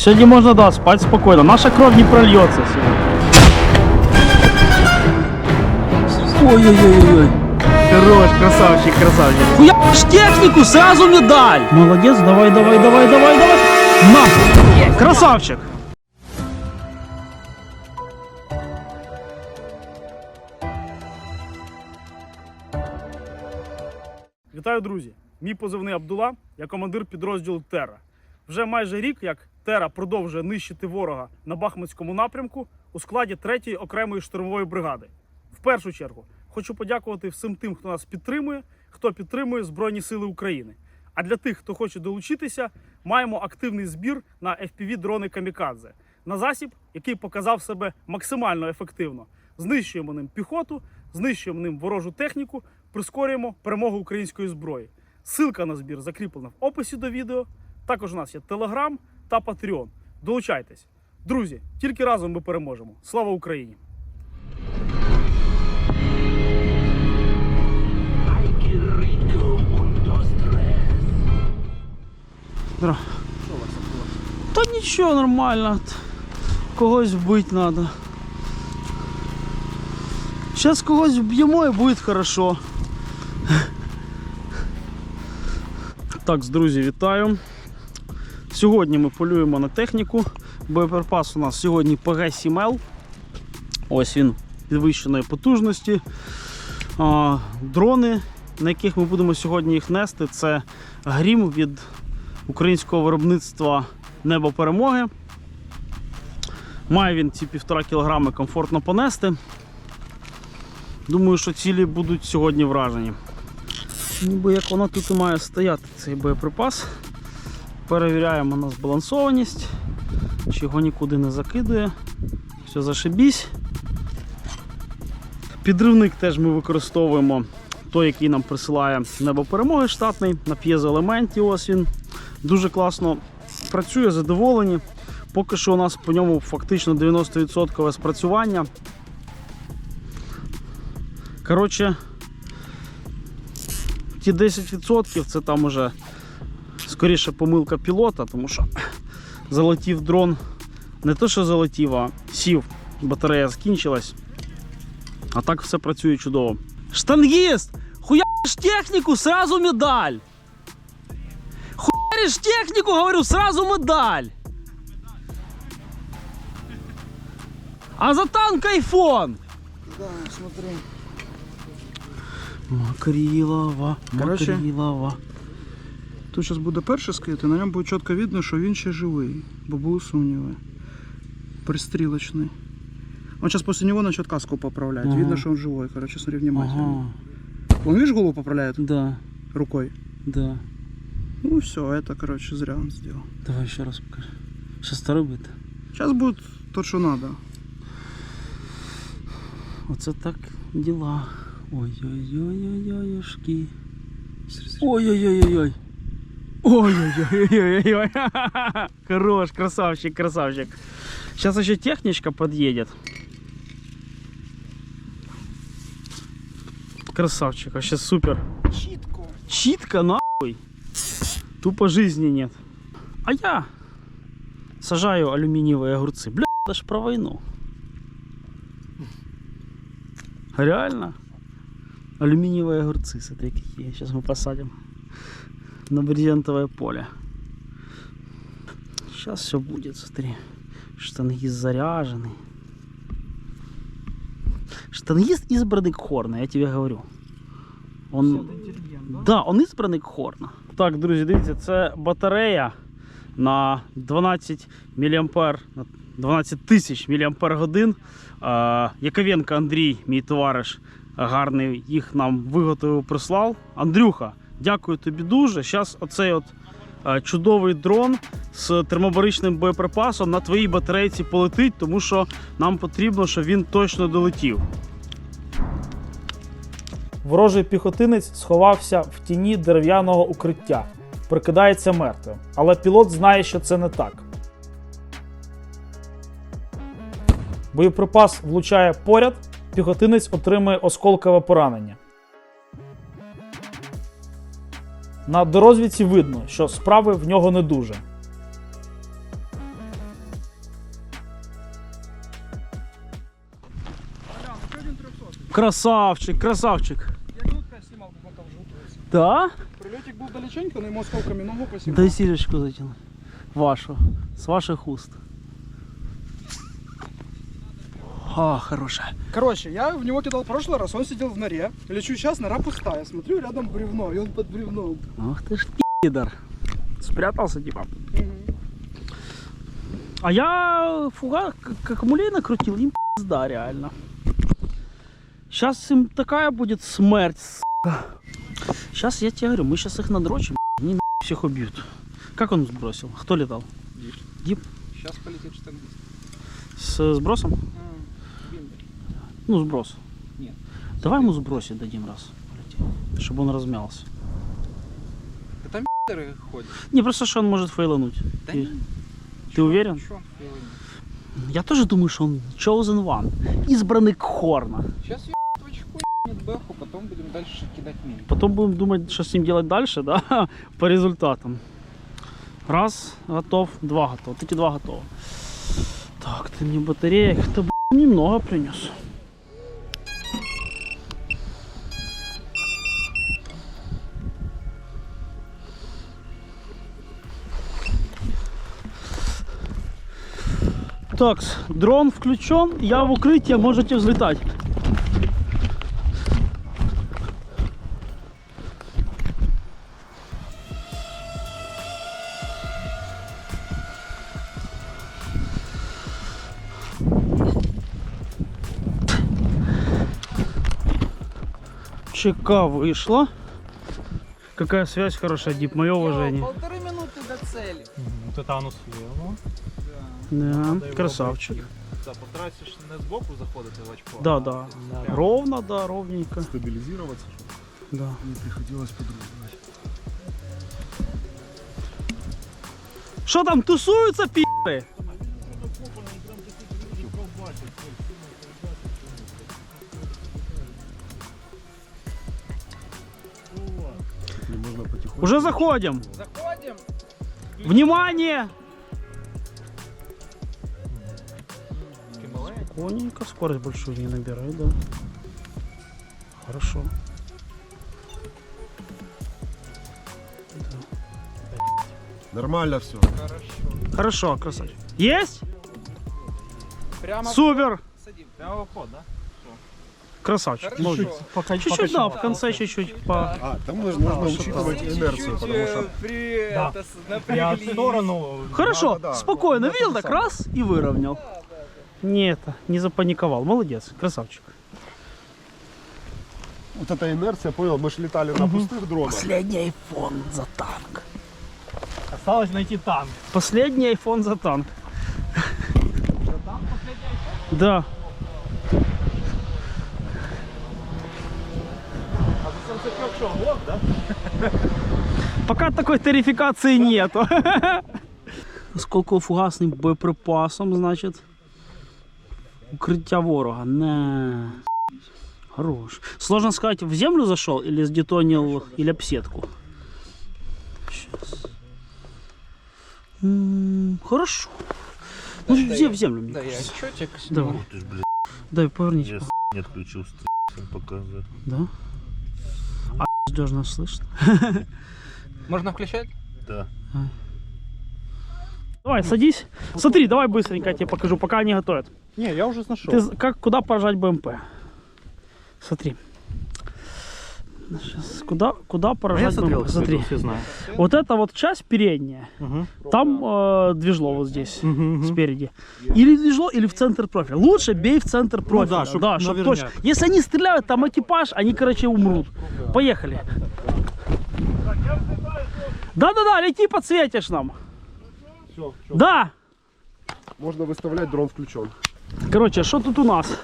Сьогодні можна да, спати спокійно. Наша кров не прольється сьогодні. Ой-ой-ой-ой. Хорош, красавчик, красавчик. Хуя ж технику, сразу медаль. Молодець, давай, давай, давай, давай, давай. На. Красавчик. Вітаю, друзі! Мій позивний Абдула, я командир підрозділу Тера. Вже майже рік, як Тера продовжує нищити ворога на Бахмутському напрямку у складі 3-ї окремої штурмової бригади. В першу чергу хочу подякувати всім тим, хто нас підтримує, хто підтримує Збройні Сили України. А для тих, хто хоче долучитися, маємо активний збір на fpv дрони Камікадзе на засіб, який показав себе максимально ефективно. Знищуємо ним піхоту, знищуємо ним ворожу техніку, прискорюємо перемогу української зброї. Силка на збір закріплена в описі до відео. Також у нас є Телеграм та Patreon. Долучайтесь. Друзі, тільки разом ми переможемо. Слава Україні! Здорово. Та нічого нормально. Когось вбити треба. Зараз когось вб'ємо і буде хорошо. Так, друзі, вітаю. Сьогодні ми полюємо на техніку. Боєприпас у нас сьогодні ПГ-7Л. Ось він підвищеної потужності. Дрони, на яких ми будемо сьогодні їх нести, це грім від українського виробництва Небо перемоги. Має він ці півтора кілограми комфортно понести. Думаю, що цілі будуть сьогодні вражені. Ніби як воно тут і має стояти цей боєприпас. Перевіряємо на збалансованість, чи його нікуди не закидує. Все зашибісь. Підривник теж ми використовуємо той, який нам присилає небо перемоги штатний на п'єзоелементі. Ось він. Дуже класно працює, задоволені. Поки що у нас по ньому фактично 90% спрацювання. Коротше, ті 10% це там уже скоріше помилка пілота, тому що залетів дрон. Не то, що залетів, а сів, батарея скінчилась. А так все працює чудово. Штангіст! Хуяриш техніку, сразу медаль! Хуяриш техніку, говорю, сразу медаль! А за танк айфон! Да, смотри. Макрілова, Короче, Макрілова. Тут зараз буде перший скид, і на ньому буде чітко видно, що він ще живий, бо були сумніви. Пристрілочний. Он сейчас после него начнет каску поправлять. Ага. Видно, что он живой. Короче, смотри внимательно. Ага, Он, видишь, голову поправляет да, рукой? да. Ну все, это, короче, зря он сделал. Давай ще раз покажи. Що це робити? Сейчас будет то, что надо. Оце так діла. Ой-ой-ой-ой-ой-ошки. Ой-ой-ой-ой-ой. Ой-ой-ой-ой-ой. Хорош, красавчик, красавчик. Сейчас еще техничка подъедет. Красавчик, вообще супер. Чітко. Читка нахуй. Тупо жизни нет. А я сажаю алюминиевые огурцы. Бля, это ж про войну. Реально? Алюминиевые огурцы, смотри какие. Сейчас мы посадим на брезентовое поле. Сейчас все будет, смотри. Штангист заряженный. Штангист избранный Хорна, я тебе говорю. Он... Да, он избраний Хорна. Так, друзі, дивіться, це батарея на 12 мА, 12 тисяч мАч. годин. Яковенко Андрій, мій товариш, гарний, їх нам виготовив, прислав. Андрюха, дякую тобі дуже. Зараз оцей от е, чудовий дрон з термобаричним боєприпасом на твоїй батарейці полетить, тому що нам потрібно, щоб він точно долетів. Ворожий піхотинець сховався в тіні дерев'яного укриття, прикидається мертвим, але пілот знає, що це не так. Боєприпас влучає поряд, піхотинець отримує осколкове поранення. На дорозвідці видно, що справи в нього не дуже. Красавчик, красавчик. Я тут снимал, как он там жутується. Прильотик був далеченько, но йому осколками ногу посів. Дай сірочку затягнув. Вашу. З ваших уст. А, хорошая. Короче, я в него кидал в прошлый раз, он сидел в норе. Лечу сейчас, нора пустая. Смотрю, рядом бревно, и он под бревном. Ах ты ж пидор. Спрятался типа. А я фуга, как мулей накрутил, им пизда реально. Сейчас им такая будет смерть, сука. Сейчас я тебе говорю, мы сейчас их надрочим, они всех убьют. Как он сбросил? Кто летал? Дип. Сейчас полетит штангист. С сбросом? Ну, сброс. Нет. Давай ему сбросить дадим раз. Чтобы он размялся. Да там пидоры ходят. Не, просто что он может фейлануть. Да Ты- не, Ты уверен? чё он фейланет? Я тоже думаю, что он chosen one. Избранный Кхорна. Сейчас я нет бэху, потом будем дальше кидать мини. Потом будем думать, что с ним делать дальше, да, по результатам. Раз, готов, два готов. Эти два готовы. Так, ты мне батареек, ты немного принес. Так, дрон включен, я в укрытие, можете взлетать. ЧК вышла. Какая связь хорошая, Дип, мое уважение. Полторы минуты до цели. Вот это оно слева. Да, красавчик. Да, постарайся не збоку заходити в очко. Да, а да. Ровно, да, ровненько. стабилизироваться, чтобы Да. не приходилось подругивать. Что там тусуются, пи***ы? Уже заходим. Заходим. Внимание! Коненько, скорость большую не набирай, да. Хорошо. Нормально все. Хорошо. Хорошо, красавчик. Есть? Прямо Супер! садим. Прямо в ход, да? Красавчик. Чуть-чуть, да, в конце чуть-чуть по... А, там нужно, нужно учитывать Чуть-чуть, инерцию, потому что э, при, Да. это, Я в сторону. Хорошо, да, да. спокойно, это видел так раз и выровнял. Не это, не запаниковал. Молодец, красавчик. вот эта инерция, понял, мы же летали на пустых дронах. Последний айфон за танк. Осталось знайти танк. Последний айфон за танк. Да. Що, блок, да? Пока такой тарификации нету. Осколково-фугасним боєприпасом, значить. Укриття ворога. Не. Хорош. Сложно сказать, в землю зашел или сдетонил, или об сетку. Сейчас. М, Хорошо. Ну, зе- в землю, мне Да, я кажется. счетчик Давай. Ты ж, блядь, Дай поверните. я с- не отключил стрим, показывает. Да? А ждешь нас слышно? Можно включать? Да. Давай, садись. Смотри, давай быстренько я тебе покажу, пока они готовят. Не, я вже знайшов. Ты как, куда поражать БМП? Смотри. Сейчас, куда, куда поражать БМП? Смотри. всі знають. Вот эта вот часть передняя. Угу. Там э, движло вот здесь. Угу. Спереди. Или движло, или в центр профиля. Лучше бей в центр профиля. да, чтоб чтоб наверняк. точно. Если они стреляют, там экипаж, они, короче, умрут. Поехали. Да-да-да, лети, подсветишь нам. Все, Да. Можно выставлять, дрон включен. Коротше, що тут у нас?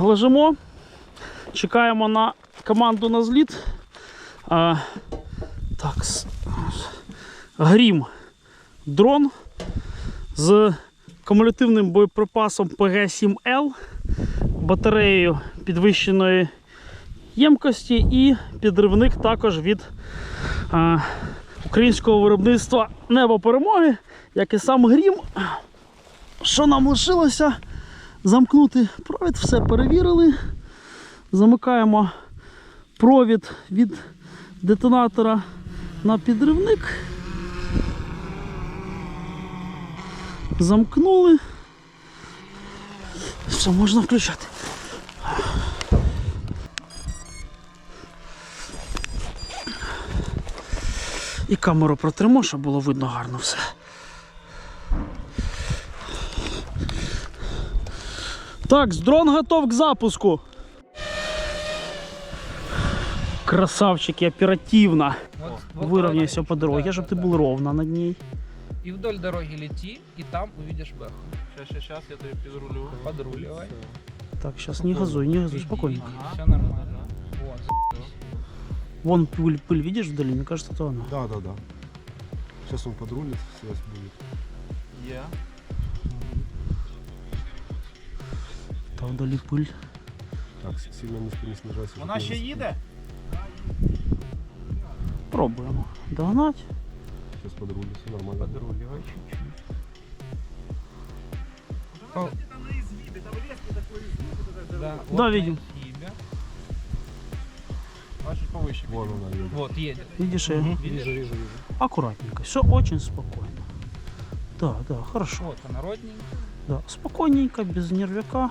Лежимо, чекаємо на команду на зліт. А, так, грім. Дрон з кумулятивним боєприпасом ПГ-7Л, батареєю підвищеної ємкості і підривник також від а, українського виробництва Небо перемоги, як і сам грім. Що нам лишилося? Замкнути провід, все перевірили. Замикаємо провід від детонатора на підривник. Замкнули. Все, можна включати. І камеру протримо, щоб було видно гарно все. Так, дрон готов к запуску. Красавчики, оперативно. Вот, вот Выровняйся по дороге, Да, чтобы да, ты да. был ровно над ней. И вдоль дороги лети, и там увидишь бэху. Сейчас, сейчас, сейчас я тебе подрулю. Подруливай. Так, сейчас не газуй, не газуй, спокойно. Все нормально. Вот. Вон пыль, пыль, видишь вдали? Мне кажется, это она. Да, да, да. Сейчас он подрулит, связь будет. Я. Там вдали пыль. Так, сильно низко не снижайся. Вона ще їде? Пробуем. Догнать. Сейчас подрулит, все нормально. Подруливай чуть-чуть. О. Да, вот Да, видим. повище. Вон она едет. Вот, едет. Видишь, э, Видишь? вижу, вижу. аккуратненько. Все очень спокойно. Да, да, хорошо. Вот, она родненькая. Да, спокойненько, без нервяка.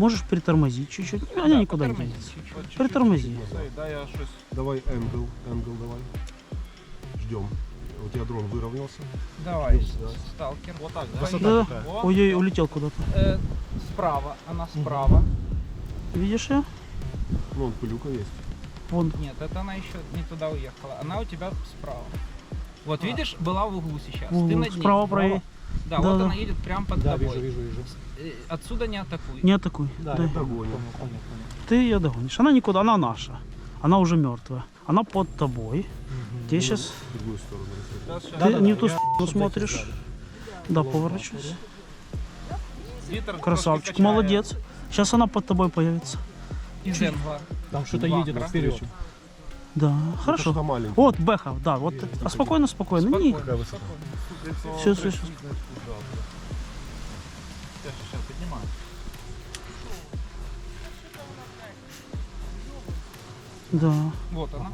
Можешь притормозить чуть-чуть. Она Да, никуда не чуть-чуть. Притормози. Дай я щось. Давай энгл, энгл давай. Ждем. У тебя дрон выровнялся. Давай, Да. сталкер. Вот так, Высота Да. О, Ой-ой, улетел куда-то. Э, справа, она справа. Видишь ее? Ну, он пылюка есть. Вон. Нет, это она еще не туда уехала. Она у тебя справа. Вот видишь, была в углу сейчас. В углу, Ты над ней. справа проедь. Да, Да, вот да. она едет прямо под Да, тобой. вижу, вижу, вижу. Э, Отсюда не атакуй. Не атакуй. Да, Дай. я Догоним. понял, понял, понял. Ты ее догонишь. Она никуда, она наша. Она уже мертвая. Она под тобой. Ты сейчас В другую сторону. Ты Да, не да, в ту я сторону смотришь. эти, Да, поворачивайся. Красавчик, молодец. Сейчас она под тобой появится. Из. Там что-то едет вперед. Да, Хорошо. хорошо. Что. Вот, Бэха, да, вот. А спокойно, спокойно. Не, Спокойно. Все, все, все. Сейчас, сейчас, поднимаю. Да. Вот она.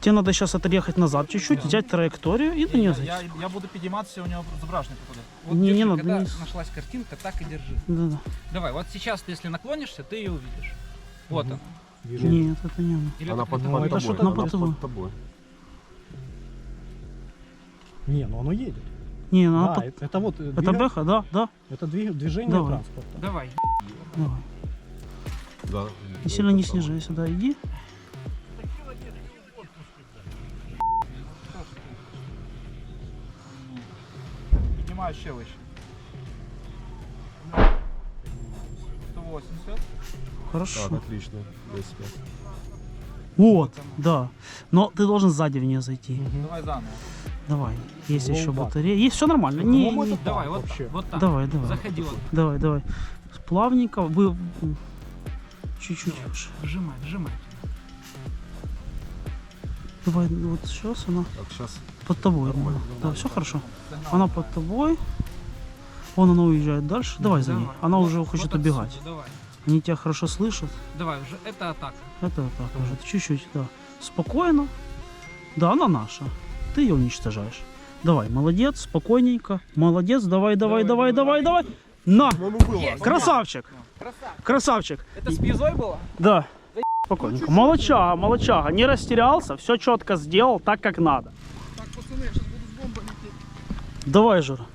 Тебе надо сейчас отъехать назад чуть-чуть, взять траекторию и на нее Я, зайти. я, я буду підійматися, у нього зображення попаде. Вот Не, не держи, надо, когда не- нашлась картинка, так и держи. Да, да. Давай, вот сейчас ты, если наклонишься, ты ее увидишь. Вот она. Вижу. Нет, это не она. Или Она это под, под это тобой. что-то Она под тобой. под тобой. Не, ну оно едет. Не, она да, под- это, это вот э, Это двига- Бэха, да, да. это двиг- движение Давай. транспорта. Давай. Давай. Да. И сильно не снижайся, да, иди. Піднімаю ще вище. Хорошо. Так, отлично. 25. Вот, да. Но ты должен сзади в нее зайти. Давай заново. Давай. Есть еще батарея. Есть все нормально. Не, не- это Давай, вот вообще. так. Вот так. Давай, давай. Заходи вот. Давай, давай. Плавненько. Вы чуть-чуть. выше. Вжимай, вжимай. Давай, вот сейчас она Так, сейчас. под тобой. Нормально, да, все хорошо. Загнал. Она под тобой. Вон она уезжает дальше. Давай за ней. Давай. Она Вот- уже вот хочет отсюда, убегать. Давай. Они тебя хорошо слышат. Давай, уже это атака. Это так уже. Чуть-чуть, да. Спокойно. Да, она наша. Ты ее уничтожаешь. Давай, молодец, спокойненько. Молодец, давай, давай, давай, давай, давай. На! Ну, ну. Красавчик! Красавчик. Красавчик! Это с пьезой было? Да. Спокойненько. Молодчага, молодчага. Не растерялся, все четко сделал так, как надо. Так, пацаны, я сейчас буду с бомбой лететь. Давай, Жора.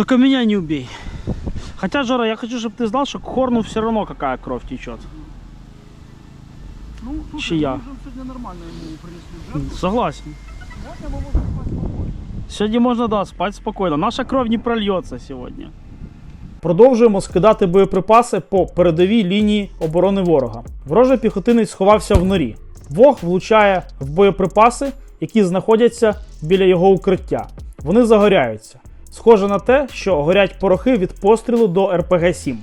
Только меня не убей. Хотя, Жора, я хочу, чтобы ты знал, что к Хорну все равно какая кровь течет. Ну, слушай, Чья? мы уже сегодня нормально ему принесли. жертву. Согласен. Сегодня мы можем спать спокойно. Сьогодні можна да, спати спокійно. Наша кров не прольється сьогодні. Продовжуємо скидати боєприпаси по передовій лінії оборони ворога. Ворожий піхотинець сховався в норі. Вог влучає в боєприпаси, які знаходяться біля його укриття. Вони загоряються. Схоже на те, що горять порохи від пострілу до РПГ-7.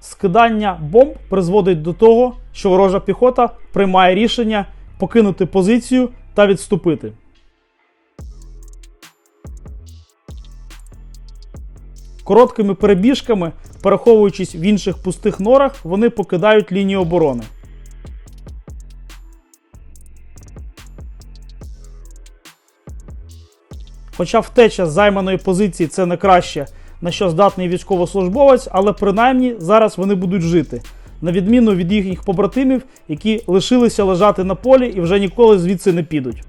скидання бомб призводить до того, що ворожа піхота приймає рішення покинути позицію та відступити. Короткими перебіжками, переховуючись в інших пустих норах, вони покидають лінію оборони. Хоча втеча з займаної позиції це не краще, на що здатний військовослужбовець, але принаймні зараз вони будуть жити, на відміну від їхніх побратимів, які лишилися лежати на полі і вже ніколи звідси не підуть.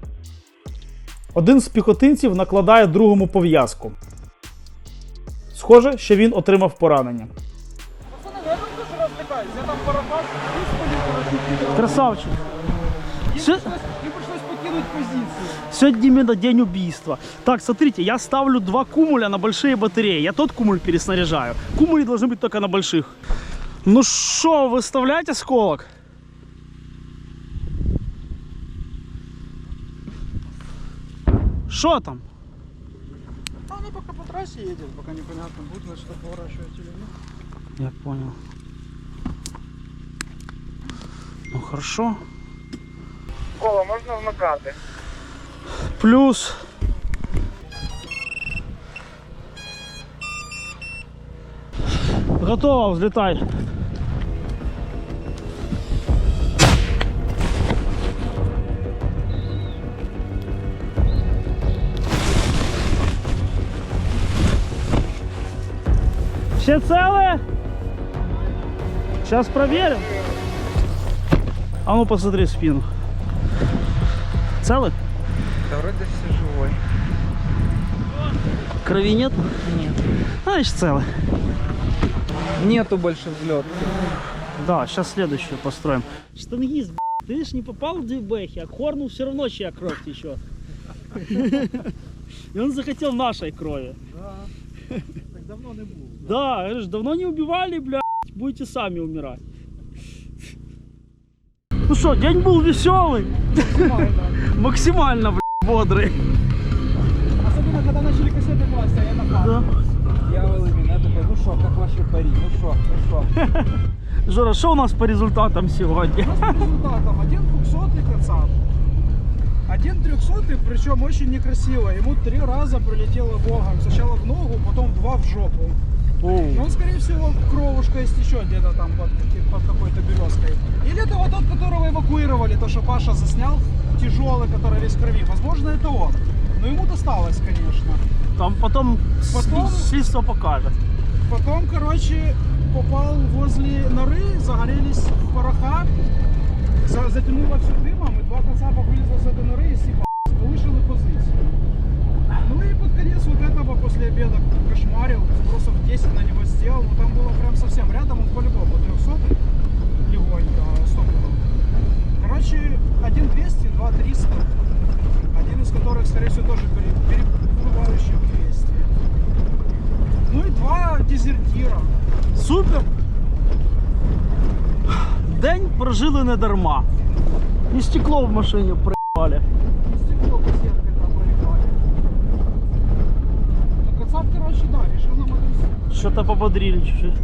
Один з піхотинців накладає другому пов'язку. Схоже, що він отримав поранення. Красавчик. Все... Сегодня именно день убийства. Так, смотрите, я ставлю два кумуля на большие батареи. Я тот кумуль переснаряжаю. Кумули должны быть только на больших. Ну что, выставлять осколок? Что там? А они пока по трассе едет, пока непонятно, будет значит поворачивать или нет. Я понял. Ну хорошо. Кола можна вмикати. Плюс. Готово, взлетай. Все целые? Сейчас проверим. А ну посмотри спину. Целый? Да вроде все живой. Крови нет? Нет. Значит, целый. Нету больше взлет. Да, сейчас следующую построим. Штангист, ты видишь, не попал в две бэхи, а Хорну все равно чья кровь течет. И он захотел нашей крови. Так давно не було. Да, говоришь, давно не убивали, блядь, будете сами умирать. Ну что, день был веселый. Максимально, блядь, бодрый. Особенно, когда начали кассеты класть, а я на Да. Дьявол именно такой, ну шо, как ваши пари, ну шо, ну шо. Жора, что у нас по результатам сегодня? У нас по результатам один двухсотый кацап. Один трехсотый, причем очень некрасиво. Ему три раза прилетело богом. Сначала в ногу, потом два в жопу. Но он, скорее всего, кровушка истечет где-то там под, под какой-то березкой. Или это вот тот, которого эвакуировали, то, что Паша заснял, тяжелый, который весь в крови. Возможно, это он. Но ему досталось, конечно. Там потом, Потом- следствие покажет. Потом, короче, попал возле норы, загорелись пороха, за- затянуло дымом, и два кацапа вылезло с этой норы и съебались, повышили позицию. Ну и под конец вот этого после обеда кошмарил, сбросов 10 на него сделал, но там было прям совсем рядом, он по-любому 300 легонько, стопудово. Короче, один 200, два 300, один из которых, скорее всего, тоже пере- переплывающий в 200. Ну и два дезертира. Супер! День прожили не дарма. І стекло в машині приїбали. Стекло кассеткой там проебали. Ну, Кацап, короче, да, решил нам это Що-то пободрили чуть-чуть.